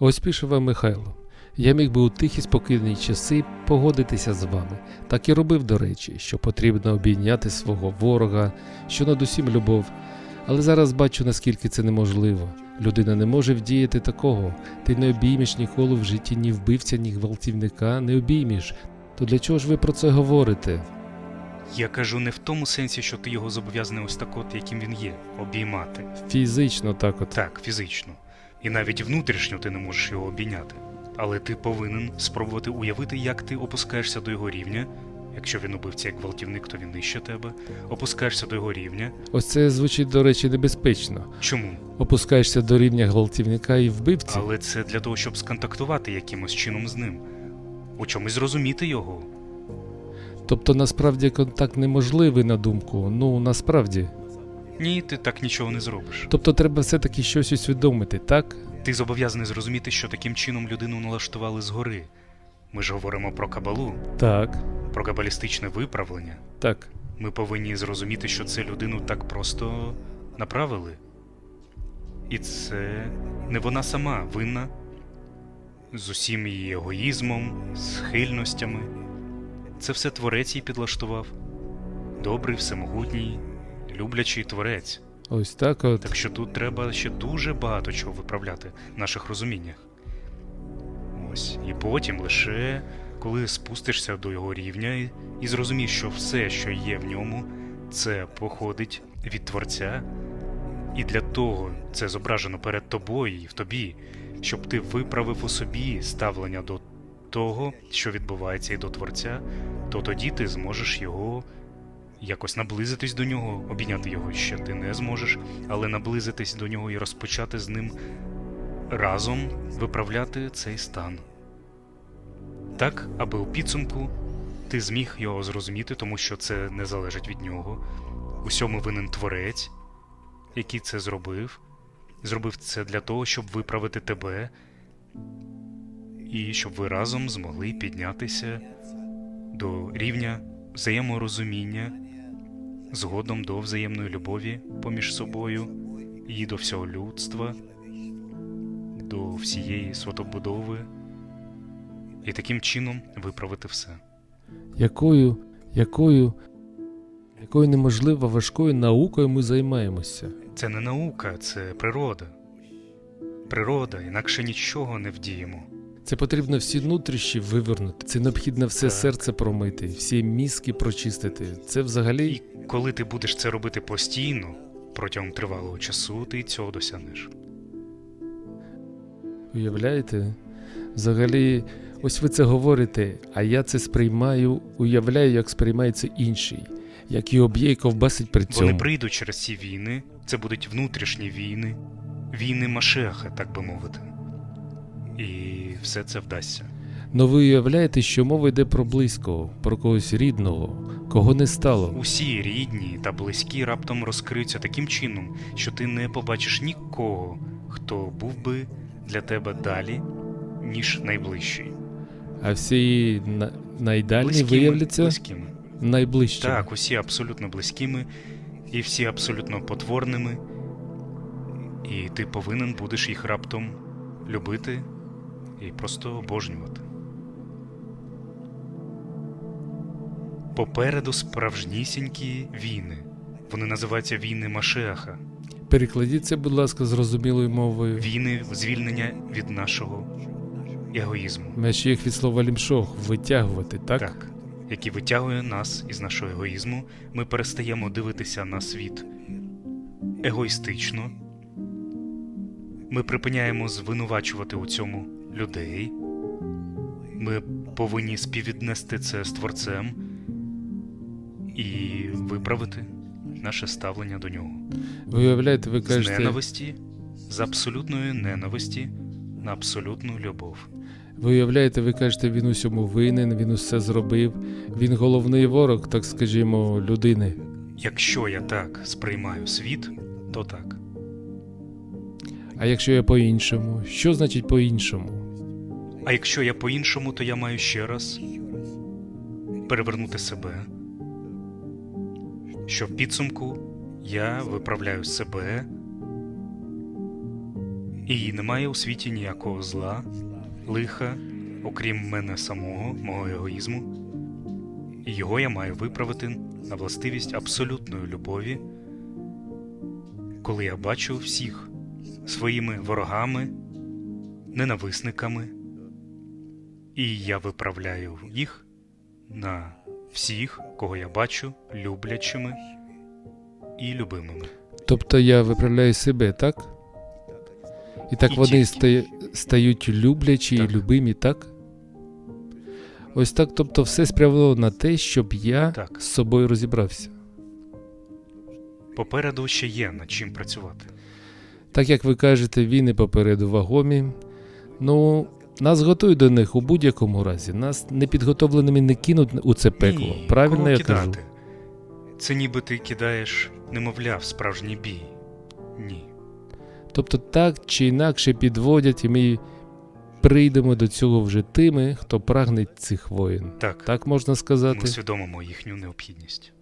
Ось пише вам Михайло. Я міг би у тихі спокійні часи погодитися з вами. Так і робив, до речі, що потрібно обійняти свого ворога, що над усім любов. Але зараз бачу, наскільки це неможливо. Людина не може вдіяти такого. Ти не обіймеш ніколи в житті ні вбивця, ні гвалтівника, не обіймеш. То для чого ж ви про це говорите? Я кажу не в тому сенсі, що ти його зобов'язаний ось так от, яким він є, обіймати. Фізично так от. Так, фізично. І навіть внутрішньо ти не можеш його обійняти. Але ти повинен спробувати уявити, як ти опускаєшся до його рівня. Якщо він убивця як гвалтівник, то він нижче тебе. Опускаєшся до його рівня. Ось це звучить, до речі, небезпечно. Чому? Опускаєшся до рівня гвалтівника і вбивці. Але це для того, щоб сконтактувати якимось чином з ним, у чомусь зрозуміти його. Тобто насправді контакт неможливий на думку. Ну насправді. Ні, ти так нічого не зробиш. Тобто треба все-таки щось усвідомити, так? Ти зобов'язаний зрозуміти, що таким чином людину налаштували згори. Ми ж говоримо про кабалу, Так, про кабалістичне виправлення. так. Ми повинні зрозуміти, що це людину так просто направили. І це не вона сама винна з усім її егоїзмом, схильностями. Це все творець їй підлаштував. Добрий, всемогутній, люблячий творець. Ось так от. Так що тут треба ще дуже багато чого виправляти в наших розуміннях. Ось. І потім лише коли спустишся до його рівня і, і зрозумієш, що все, що є в ньому, це походить від Творця, і для того це зображено перед тобою і в тобі, щоб ти виправив у собі ставлення до того, що відбувається, і до Творця, то тоді ти зможеш його якось наблизитись до нього, обійняти його ще ти не зможеш, але наблизитись до нього і розпочати з ним разом виправляти цей стан. Так, аби у підсумку ти зміг його зрозуміти, тому що це не залежить від нього. Усьому винен творець, який це зробив. Зробив це для того, щоб виправити тебе, і щоб ви разом змогли піднятися до рівня взаєморозуміння, згодом до взаємної любові поміж собою і до всього людства, до всієї святобудови, і таким чином виправити все. Якою, якою, якою неможливо важкою наукою ми займаємося. Це не наука, це природа. Природа, інакше нічого не вдіємо. Це потрібно всі нутрищі вивернути. Це необхідно все Так. серце промити, всі мізки прочистити. Це І взагалі коли ти будеш це робити постійно, протягом тривалого часу, ти цього досягнеш. уявляєте? Взагалі, ось ви це говорите, а я це сприймаю, уявляю, як сприймається інший, як його б'є і ковбасить при цьому. Вони прийдуть через ці війни, це будуть внутрішні війни, війни Машеха, так би мовити. І все це вдасться. Но ви уявляєте, що мова йде про близького, про когось рідного, кого не стало. Усі рідні та близькі раптом розкриються таким чином, що ти не побачиш нікого, хто був би для тебе далі, ніж найближчий. А всі на... найдальні Близькими, виявляться близькими. найближчими. Так, усі абсолютно близькими і всі абсолютно потворними. І ти повинен будеш їх раптом любити і просто обожнювати. Попереду справжнісінькі війни. Вони називаються війни Машеха, Перекладіть це, будь ласка, зрозумілою мовою. війни звільнення від нашого егоїзму. Меч їх від слова лімшох витягувати, так? Так, який витягує нас із нашого егоїзму, ми перестаємо дивитися на світ егоїстично. Ми припиняємо звинувачувати у цьому людей. Ми повинні співвіднести це з Творцем і виправити наше ставлення до нього. Ви уявляєте, ви З ненависті, з абсолютної ненависті на абсолютну любов. ви уявляєте, ви кажете, він усьому винен, він усе зробив. Він головний ворог, так скажімо, людини. Якщо я так сприймаю світ, то так. А якщо я по-іншому, що значить по-іншому? А якщо я по-іншому, то я маю ще раз перевернути себе, що в підсумку я виправляю себе І немає у світі ніякого зла, лиха, окрім мене самого, мого егоїзму. І його я маю виправити на властивість абсолютної любові, коли я бачу всіх своїми ворогами, ненависниками, і я виправляю їх на всіх, кого я бачу, люблячими і любимими. Тобто я виправляю себе, так? І так І вони тільки. стають люблячі Так. і любимі, так? Ось так, тобто все спрямовано на те, щоб я Так. з собою розібрався. Попереду ще є над чим працювати. Так як ви кажете, війни попереду вагомі. Ну, нас готують до них у будь-якому разі. Нас непідготовленими не кинуть у це пекло. Ні, Правильно кого я кидати? кажу? Це ніби ти кидаєш немовля в справжній бій. Ні. Тобто так чи інакше підводять, і ми прийдемо до цього вже тими, хто прагне цих воїн. Так, Так можна ми сказати. усвідомимо їхню необхідність.